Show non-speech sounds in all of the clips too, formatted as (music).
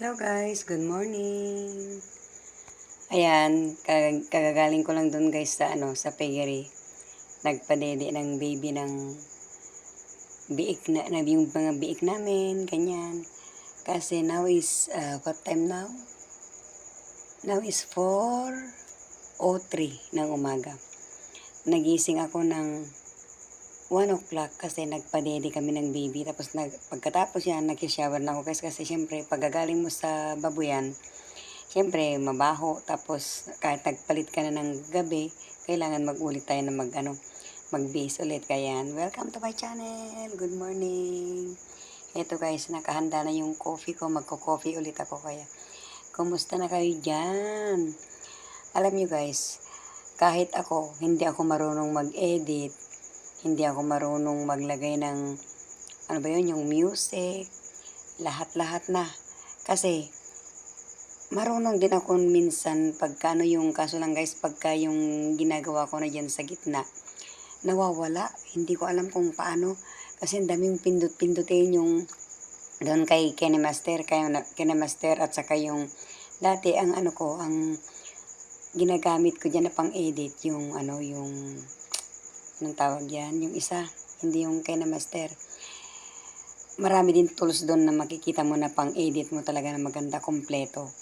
Hello guys, good morning. Ayan, kag- kagagaling ko lang doon guys sa ano, sa piggery. Nagpadede ng baby ng biik na, na yung mga biik namin, ganyan. Kasi now is, uh, what time now? Now is 4.03 ng umaga. Nagising ako ng 1 o'clock kasi nagpadede kami ng baby. Tapos nag, pagkatapos yan, nag-shower na ako guys. Kasi syempre, pagkagaling mo sa babuyan, syempre, mabaho. Tapos kahit nagpalit ka na ng gabi, kailangan mag-ulit tayo na mag, ano, mag-base ulit. Kaya, welcome to my channel. Good morning. Ito guys, nakahanda na yung coffee ko. Magko-coffee ulit ako kaya. Kumusta na kayo dyan? Alam nyo guys, kahit ako, hindi ako marunong mag-edit, hindi ako marunong maglagay ng, ano ba yun, yung music, lahat-lahat na. Kasi, marunong din ako minsan pagka ano yung, kaso lang guys, pagka yung ginagawa ko na dyan sa gitna, nawawala. Hindi ko alam kung paano. Kasi ang daming pindot-pindutin yung doon kay Kenny Master, kay Kenny Master at saka yung dati ang ano ko, ang ginagamit ko dyan na pang-edit yung ano, yung anong tawag yan, yung isa, hindi yung kay na master. Marami din tools doon na makikita mo na pang-edit mo talaga na maganda, kompleto.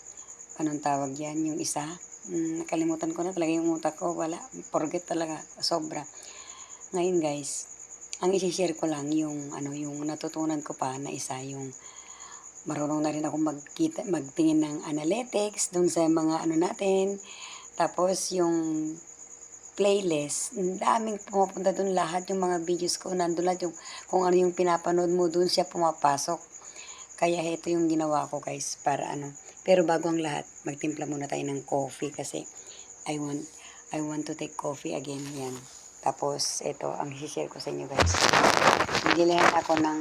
Anong tawag yan, yung isa? Hmm, nakalimutan ko na talaga yung utak ko, wala, forget talaga, sobra. Ngayon guys, ang isi-share ko lang yung ano yung natutunan ko pa na isa yung marunong na rin ako magkita magtingin ng analytics doon sa mga ano natin tapos yung playlist, ang daming pumupunta doon lahat yung mga videos ko, nandun lahat yung kung ano yung pinapanood mo, doon siya pumapasok. Kaya ito yung ginawa ko guys, para ano. Pero bago ang lahat, magtimpla muna tayo ng coffee kasi I want, I want to take coffee again, yan. Tapos, ito, ang share ko sa inyo guys. Nagilihan ako ng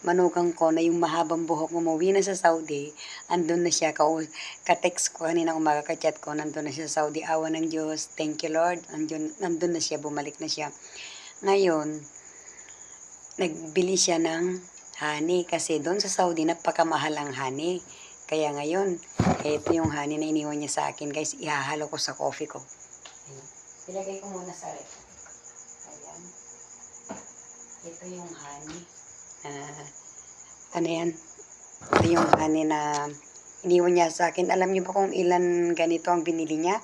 manugang ko na yung mahabang buhok umuwi na sa Saudi, andun na siya, ka ka-text ko kanina umaga ka-chat ko, nandun na siya sa Saudi, awa ng Diyos, thank you Lord, andun, nandun na siya, bumalik na siya. Ngayon, nagbili siya ng honey kasi doon sa Saudi napakamahal ang honey. Kaya ngayon, ito yung honey na iniwan niya sa akin guys, ihahalo ko sa coffee ko. Ayan. Ilagay ko muna sa ref. Ayan. Ito yung honey. Ah, ano yan? Ito yung honey na iniwan niya sa akin. Alam niyo ba kung ilan ganito ang binili niya?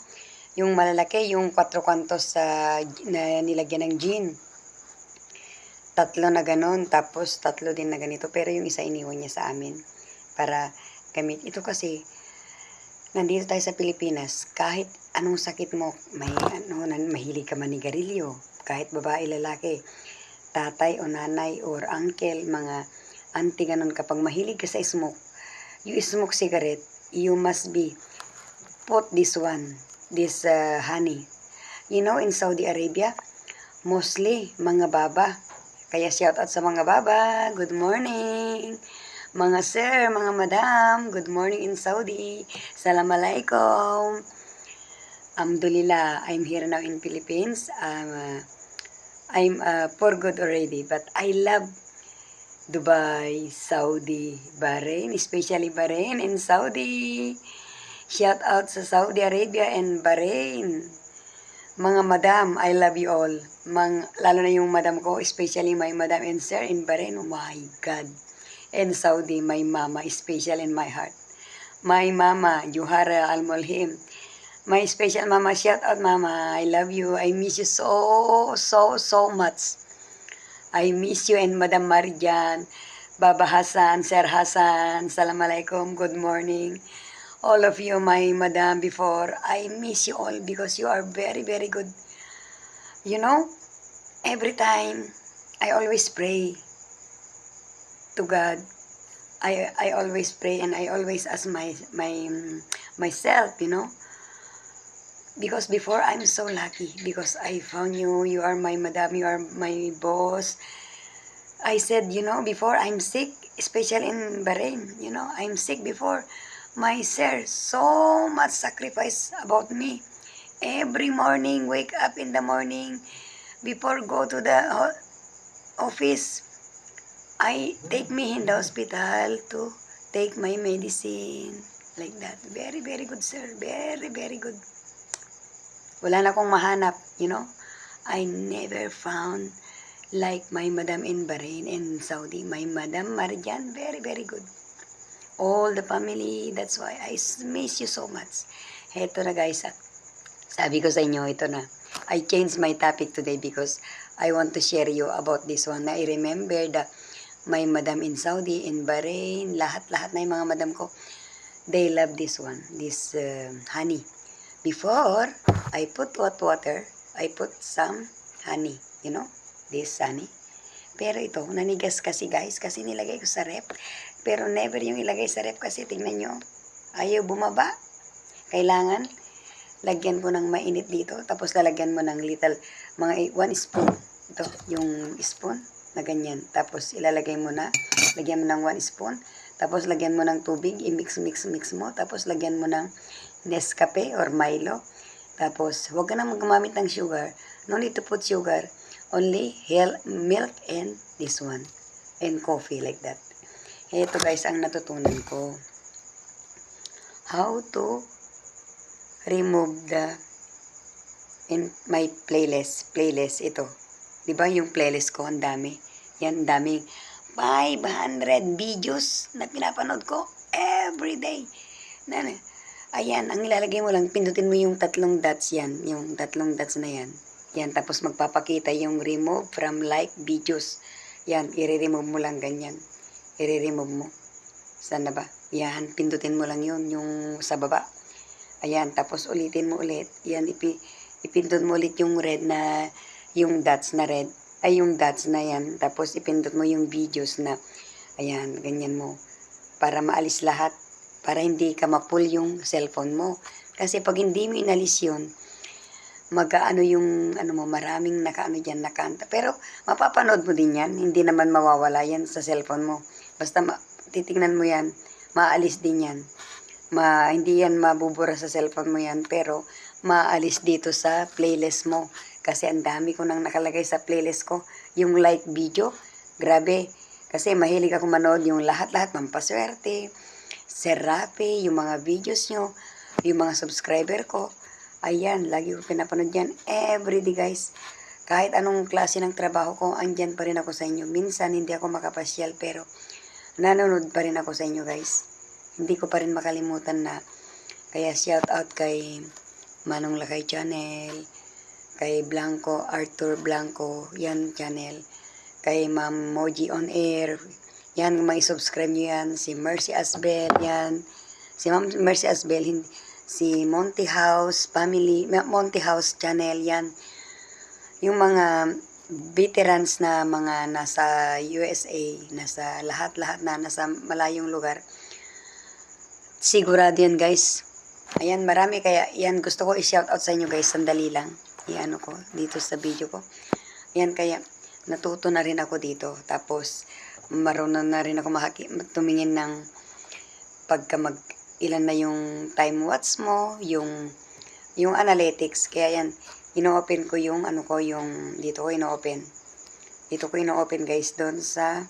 Yung malalaki, yung 4 kwantos sa na nilagyan ng gin. Tatlo na ganon, tapos tatlo din na ganito. Pero yung isa iniwan niya sa amin para gamit. Ito kasi, nandito tayo sa Pilipinas, kahit anong sakit mo, may ano, mahilig ka manigarilyo, kahit babae, lalaki, tatay o nanay or uncle, mga auntie ganun, kapag mahilig ka sa smoke, you smoke cigarette, you must be put this one, this uh, honey. You know, in Saudi Arabia, mostly mga baba. Kaya shout out sa mga baba. Good morning. Mga sir, mga madam, good morning in Saudi. Assalamualaikum. Alhamdulillah, I'm here now in Philippines. Um, uh, I'm uh, for good already, but I love Dubai, Saudi, Bahrain, especially Bahrain and Saudi. Shout out sa Saudi Arabia and Bahrain. Mga madam, I love you all. Mang, lalo na yung madam ko, especially my madam and sir in Bahrain. Oh my God. And Saudi, my mama, special in my heart. My mama, Juhara Al-Mulhim. My special mama, shout out mama. I love you. I miss you so, so, so much. I miss you and Madam Marijan, Baba Hassan, Sir Hassan, Salam alaikum, good morning. All of you, my madam before, I miss you all because you are very, very good. You know, every time, I always pray to God. I, I always pray and I always ask my, my, myself, you know, because before I'm so lucky because I found you, you are my madam, you are my boss. I said, you know, before I'm sick, especially in Bahrain, you know, I'm sick before. My sir, so much sacrifice about me. Every morning, wake up in the morning, before go to the office, I take me in the hospital to take my medicine. Like that. Very, very good, sir. Very, very good. Wala na akong mahanap, you know. I never found like my madam in Bahrain and Saudi. My madam Marjan, very, very good. All the family, that's why I miss you so much. Heto na guys, ah. sabi ko sa inyo, ito na. I changed my topic today because I want to share you about this one. Na I remember that my madam in Saudi, in Bahrain, lahat-lahat na yung mga madam ko, they love this one, this uh, honey. Before, I put hot water, I put some honey, you know, this honey. Pero ito, nanigas kasi guys, kasi nilagay ko sa rep. Pero never yung ilagay sa rep kasi tingnan nyo, ayaw bumaba. Kailangan, lagyan ko ng mainit dito, tapos lalagyan mo ng little, mga one spoon. Ito, yung spoon na ganyan. Tapos ilalagay mo na, lagyan mo ng one spoon. Tapos lagyan mo ng tubig, i-mix, mix, mix mo. Tapos lagyan mo ng Nescafe or Milo. Tapos, huwag ka na gumamit ng sugar. No need to put sugar. Only milk and this one. And coffee like that. Ito guys, ang natutunan ko. How to remove the in my playlist. Playlist, ito. Ba yung playlist ko, ang dami. Yan, daming 500 videos na pinapanood ko every day. Na- ayan, ang ilalagay mo lang, pindutin mo yung tatlong dots yan. Yung tatlong dots na yan. Yan, tapos magpapakita yung remove from like videos. Yan, i-remove mo lang ganyan. I-remove mo. Saan na ba? Yan, pindutin mo lang yun, yung sa baba. Ayan, tapos ulitin mo ulit. Yan, ipi, ipindot mo ulit yung red na, yung dots na red. Ay, yung dots na yan. Tapos ipindot mo yung videos na, ayan, ganyan mo. Para maalis lahat. Para hindi ka mapull yung cellphone mo. Kasi pag hindi mo inalis yun, mag-ano yung, ano mo, maraming nakaano dyan, nakanta. Pero, mapapanood mo din yan. Hindi naman mawawala yan sa cellphone mo. Basta ma- titingnan mo yan, maalis din yan. Ma, hindi yan mabubura sa cellphone mo yan, pero maalis dito sa playlist mo. Kasi ang dami ko nang nakalagay sa playlist ko. Yung like video, grabe. Kasi mahilig ako manood yung lahat-lahat, Mampaswerte, Serape, yung mga videos nyo, yung mga subscriber ko. Ayan, lagi ko pinapanood yan everyday guys. Kahit anong klase ng trabaho ko, andyan pa rin ako sa inyo. Minsan hindi ako makapasyal pero nanonood pa rin ako sa inyo guys. Hindi ko pa rin makalimutan na kaya shout out kay Manong Lakay Channel, kay Blanco, Arthur Blanco, yan channel, kay Ma'am Moji On Air, yan, may subscribe nyo yan, si Mercy Asbel, yan, si Ma'am Mercy Asbel, hindi, si Monty House Family, Monty House Channel, yan, yung mga veterans na mga nasa USA, nasa lahat-lahat na nasa malayong lugar, sigurado yan guys. Ayan, marami kaya yan gusto ko i-shout out sa inyo guys, sandali lang. Iano ko dito sa video ko. Ayan kaya natuto na rin ako dito. Tapos marunong na rin ako makaki tumingin ng pagka mag ilan na yung time watch mo, yung yung analytics. Kaya yan, ino-open ko yung ano ko, yung dito ko ino-open. Dito ko ino-open guys doon sa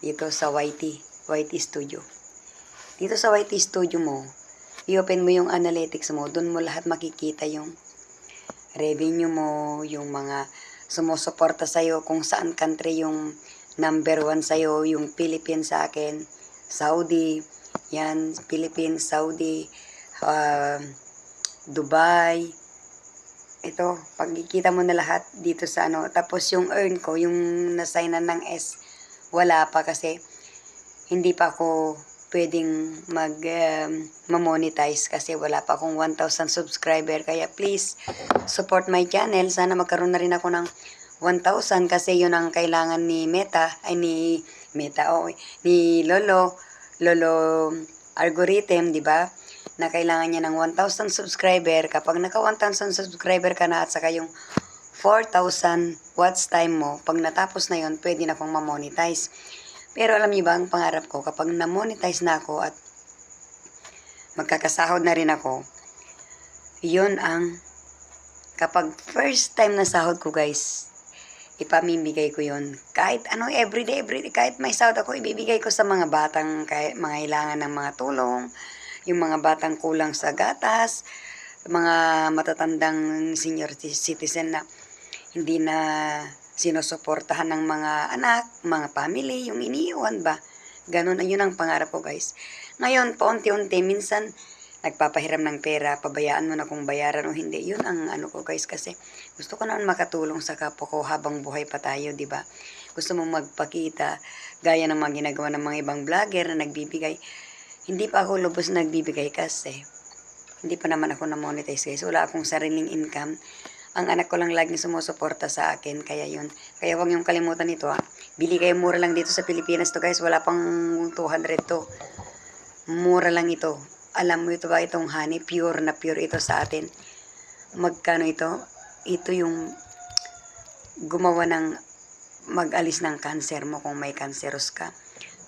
dito sa YT, YT Studio. Dito sa YT Studio mo, i-open mo yung analytics mo, doon mo lahat makikita yung revenue mo, yung mga sumusuporta sa'yo, kung saan country yung number one sa'yo, yung Philippines sa akin, Saudi, yan, Philippines, Saudi, uh, Dubai, ito, pagkikita mo na lahat dito sa ano, tapos yung earn ko, yung nasaynan ng S, wala pa kasi hindi pa ako pwedeng mag um, ma-monetize kasi wala pa akong 1,000 subscriber. Kaya please, support my channel. Sana magkaroon na rin ako ng 1,000 kasi yun ang kailangan ni Meta, ay ni Meta, oh, ni Lolo, Lolo algorithm, di ba? Na kailangan niya ng 1,000 subscriber. Kapag naka 1,000 subscriber ka na at saka yung 4,000 watch time mo, pag natapos na yon pwede na akong ma-monetize. Pero alam niyo ba, ang pangarap ko, kapag na-monetize na ako at magkakasahod na rin ako, yun ang, kapag first time na sahod ko guys, ipamimigay ko yon kahit ano everyday everyday kahit may sahod ako ibibigay ko sa mga batang kay, mga kailangan ng mga tulong yung mga batang kulang sa gatas mga matatandang senior ci- citizen na hindi na sinusuportahan ng mga anak, mga family, yung iniiwan ba. Ganun, yun ang pangarap ko guys. Ngayon, paunti-unti, minsan, nagpapahiram ng pera, pabayaan mo na kung bayaran o hindi. Yun ang ano ko guys kasi gusto ko naman makatulong sa kapwa ko habang buhay pa tayo, di ba? Gusto mo magpakita, gaya ng mga ginagawa ng mga ibang vlogger na nagbibigay. Hindi pa ako lubos na nagbibigay kasi hindi pa naman ako na-monetize guys. Wala akong sariling income. Ang anak ko lang laging sumusuporta sa akin. Kaya yun. Kaya huwag niyong kalimutan ito ha. Bili kayo mura lang dito sa Pilipinas to guys. Wala pang 200 to. Mura lang ito. Alam mo ito ba itong honey? Pure na pure ito sa atin. Magkano ito? Ito yung gumawa ng mag-alis ng cancer mo kung may cancerous ka.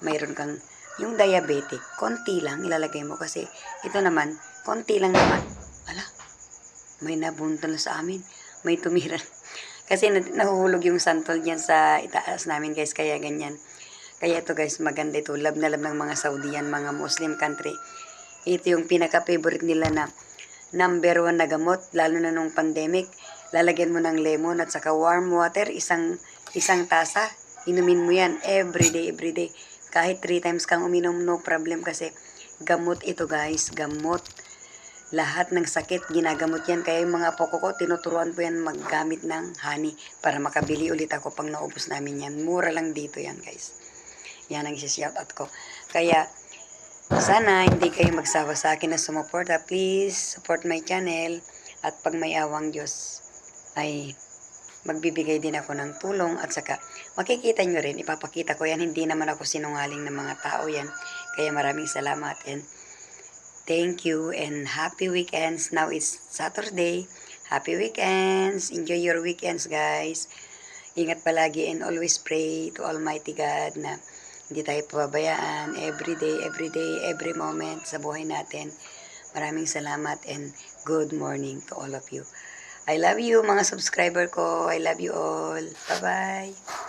Mayroon kang yung diabetic, konti lang ilalagay mo kasi ito naman, konti lang naman. Ala, may nabuntol sa amin. May tumiran. (laughs) Kasi na- nahuhulog yung santol dyan sa itaas namin guys, kaya ganyan. Kaya ito guys, maganda ito. Love na love ng mga Saudian, mga Muslim country. Ito yung pinaka-favorite nila na number one na gamot, lalo na nung pandemic. Lalagyan mo ng lemon at saka warm water, isang isang tasa. Inumin mo yan every day, every day. Kahit three times kang uminom, no problem kasi gamot ito guys, gamot. Lahat ng sakit, ginagamot yan. Kaya yung mga poko ko, tinuturuan ko yan maggamit ng honey para makabili ulit ako pang naubos namin yan. Mura lang dito yan guys. Yan ang isi-shout out ko. Kaya, sana hindi kayo magsawa sa akin na sumuporta. Please, support my channel. At pag may awang Diyos, ay magbibigay din ako ng tulong at saka makikita nyo rin, ipapakita ko yan. Hindi naman ako sinungaling ng mga tao yan. Kaya maraming salamat and thank you and happy weekends. Now it's Saturday. Happy weekends. Enjoy your weekends guys. Ingat palagi and always pray to Almighty God na hindi tayo pababayaan every day, every day, every moment sa buhay natin. Maraming salamat and good morning to all of you. I love you mga subscriber ko. I love you all. Bye-bye.